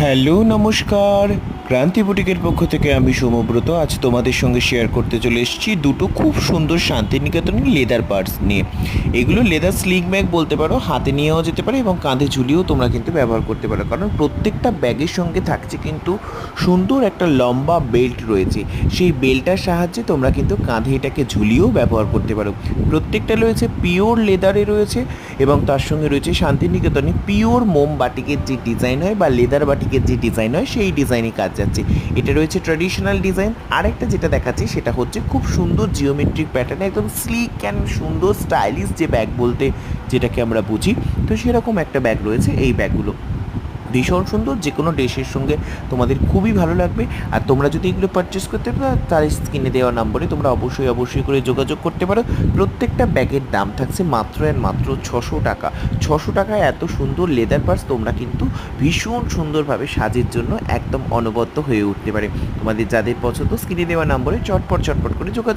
Hello নমস্কার ক্রান্তি বুটিকের পক্ষ থেকে আমি সৌমব্রত আজ তোমাদের সঙ্গে শেয়ার করতে চলে এসেছি দুটো খুব সুন্দর শান্তিনিকেতনের লেদার পার্টস নিয়ে। এগুলো লেদার স্লিং ব্যাগ বলতে পারো, হাতে নিয়েও যেতে পারে এবং কাঁধে ঝুলিয়েও তোমরা কিন্তু ব্যবহার করতে পারো। কারণ প্রত্যেকটা ব্যাগের সঙ্গে থাকছে কিন্তু সুন্দর একটা লম্বা বেল্ট রয়েছে। সেই বেল্টটার সাহায্যে তোমরা কিন্তু কাঁধে এটাকে ঝুলিয়েও ব্যবহার করতে পারো। প্রত্যেকটা রয়েছে পিওর লেদারে রয়েছে এবং তার সঙ্গে রয়েছে শান্তিনিকেতনে পিওর মোম বাটিকের যে ডিজাইন হয় বা লেদার বাটিকের যে ডিজাইন হয়, সেই ডিজাইনই কাজ যাচ্ছে। এটা রয়েছে ট্র্যাডিশনাল ডিজাইন আরেকটা যেটা দেখাচ্ছি, সেটা হচ্ছে খুব সুন্দর জিওমেট্রিক প্যাটার্ন একদম স্লিক অ্যান্ড সুন্দর স্টাইলিশ যে ব্যাগ বলতে যেটাকে আমরা বুঝি। তো সেরকম একটা ব্যাগ রয়েছে এই ব্যাগগুলো ভীষণ সুন্দর যে কোনো ড্রেসের সঙ্গে তোমাদের খুবই ভালো লাগবে। আর তোমরা যদি এগুলো পারচেস করতে পারো, তার স্ক্রিনে দেওয়া নম্বরে তোমরা অবশ্যই অবশ্যই করে যোগাযোগ করতে পারো। প্রত্যেকটা ব্যাগের দাম থাকছে মাত্র অ্যান্ড মাত্র ছশো টাকা। ছশো টাকায় এত সুন্দর লেদার পার্স তোমরা কিন্তু ভীষণ সুন্দরভাবে সাজের জন্য একদম অনবদ্য হয়ে উঠতে পারে। তোমাদের যাদের পছন্দ, স্ক্রিনে দেওয়া নম্বরে চটপট চটপট করে যোগাযোগ